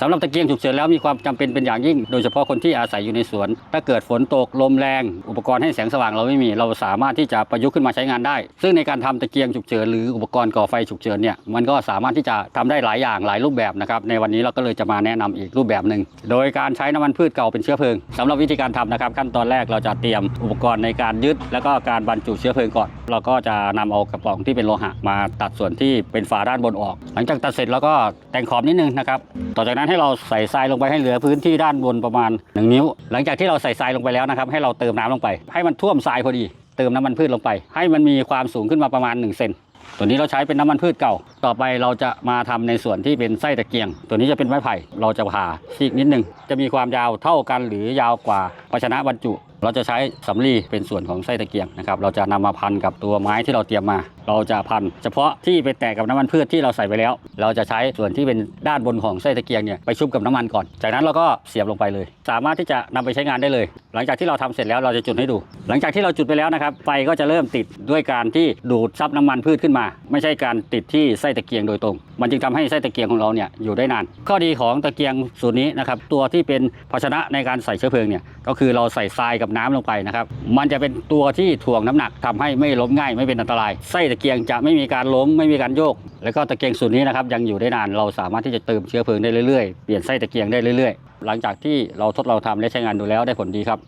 สำหรับตะเกียงฉุกเฉินแล้วมีความจำเป็นเป็นอย่างยิ่ง โดยเฉพาะคนที่อาศัยอยู่ในสวน ถ้าเกิดฝนตกลมแรง อุปกรณ์ให้แสงสว่างเราไม่มี เราสามารถที่จะประยุกต์ขึ้นมาใช้งานได้ ซึ่งในการทำตะเกียงฉุกเฉินหรืออุปกรณ์ก่อไฟฉุกเฉินเนี่ยมันก็สามารถที่จะทำได้หลายอย่างหลายรูปแบบนะครับในวันนี้เราก็เลยจะมาแนะนำอีกรูปแบบหนึ่งโดยการใช้น้ำมันพืชเก่าเป็นเชื้อเพลิงสำหรับวิธีการทำนะครับขั้นตอนแรกเราจะเตรียมอุปกรณ์ในการยึด แล้วก็การบรรจุเชื้อเพลิงก่อน เราก็จะนำเอากระป๋องที่เป็นโลหะมาตัดส่วนที่เป็นฝาด้านบนออก หลังจากตัดเสร็จแล้วก็แต่งขอบนิดนึงนะครับต่อจากนั้นให้เราใส่ทรายลงไปให้เหลือพื้นที่ด้านบนประมาณ 1 นิ้ว หลังจากที่เราใส่ทรายลงไปแล้วนะครับ ให้เราเติมน้ำลงไป ให้มันท่วมทรายพอดี เติมน้ำมันพืชลงไป ให้มันมีความสูงขึ้นมาประมาณ1เซนตัวนี้เราใช้เป็นน้ำมันพืชเก่าต่อไปเราจะมาทำในส่วนที่เป็นไส้ตะเกียง ตัวนี้จะเป็นไม้ไผ่ เราจะผ่าซีกนิดนึง จะมีความยาวเท่ากันหรือยาวกว่าภาชนะบรรจุ เราจะใช้สำลีเป็นส่วนของไส้ตะเกียงนะครับ เราจะนำมาพันกับตัวไม้ที่เราเตรียมมา เราจะพัน เฉพาะที่ไปแตกกับน้ำมันพืชที่เราใส่ไปแล้ว เราจะใช้ส่วนที่เป็นด้านบนของไส้ตะเกียงเนี่ยไปชุบกับน้ำมันก่อน จากนั้นเราก็เสียบลงไปเลย สามารถที่จะนำไปใช้งานได้เลย หลังจากที่เราทำเสร็จแล้วเราจะจุดให้ดู หลังจากที่เราจุดไปแล้วนะครับไฟก็จะเริ่มติดด้วยการที่ดูดซับน้ำมันพืชขึ้นมา ไม่ใช่การติดที่ไส้ส้ตะเกียงโดยตรง มันจึงทำให้ไส้ตะเกียงของเราเนี่ยอยู่ได้นาน ข้อดีของตะเกียงสูตรนี้นะครับตัวที่เป็นภาชนะในการใส่เชื้อเพลิงเนี่ยก็คือเราใส่ทรายกับน้ำลงไปนะครับมันจะเป็นตัวที่ถ่วงน้ำหนักทำให้ไม่ล้มง่ายไม่เป็นอันตรายไส้ตะเกียงจะไม่มีการล้มไม่มีการโยก แล้วก็ตะเกียงสูตรนี้นะครับยังอยู่ได้นานเราสามารถที่จะเติมเชื้อเพลิงได้เรื่อยๆเปลี่ยนไส้ตะเกียงได้เรื่อยๆ หลังจากที่เราทดลองทำและใช้งานดูแล้วได้ผลดีครับ